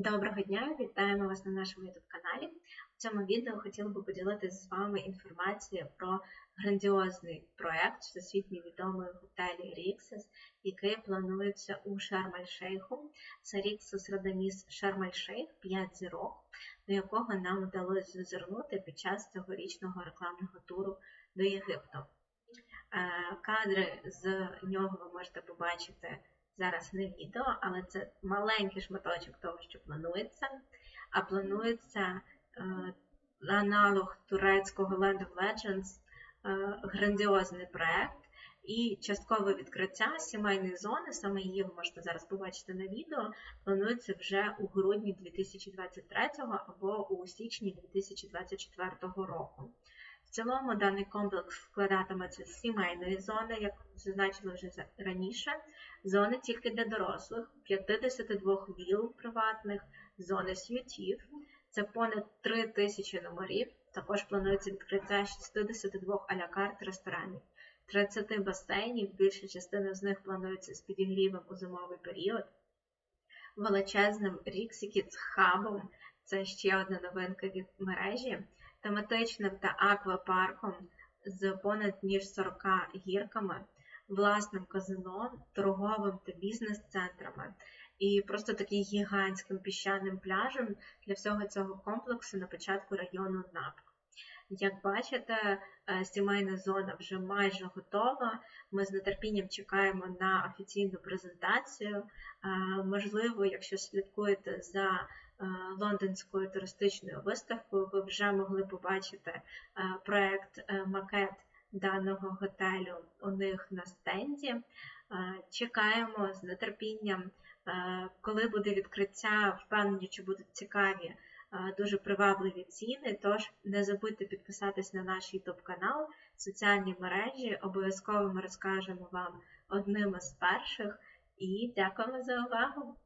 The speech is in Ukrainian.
Доброго дня, вітаємо вас на нашому youtube каналі. У цьому відео хотіла би поділитися з вами інформацією про грандіозний проєкт всесвітньо відомої готелі Ріксес, який планується у Шарм-Ель-Шейху. Це Ріксес Радаміс Шарм-Ель-Шейх 5 зірок, до якого нам вдалося зазирнути під час цьогорічного рекламного туру до Єгипту. Е, кадри з нього ви можете побачити зараз не відео, але це маленький шматочок того, що планується. А планується е, аналог турецького Land of Legends, е, грандіозний проект. І часткове відкриття сімейної зони, саме її ви можете зараз побачити на відео, планується вже у грудні 2023 або у січні 2024 року. В цілому даний комплекс складатиметься з сімейної зони, як зазначили вже раніше, зони тільки для дорослих, 52 віл приватних, зони сютів, це понад 3 тисячі номерів. Також планується відкриття 62 алякарт ресторанів, 30 басейнів, більша частина з них планується з підігрівом у зимовий період. Величезним Ріксікіц хабом, це ще одна новинка від мережі тематичним та аквапарком з понад ніж 40 гірками, власним казино, торговим та бізнес-центрами і просто таким гігантським піщаним пляжем для всього цього комплексу на початку району НАП. Як бачите, е, сімейна зона вже майже готова. Ми з нетерпінням чекаємо на офіційну презентацію. Е, можливо, якщо слідкуєте за Е, лондонською туристичною виставкою, ви вже могли побачити проект макет даного готелю у них на стенді. Чекаємо з нетерпінням, коли буде відкриття, впевнені, що будуть цікаві, дуже привабливі ціни. Тож не забудьте підписатись на наш YouTube канал, соціальні мережі. Обов'язково ми розкажемо вам одним із перших. І дякуємо за увагу!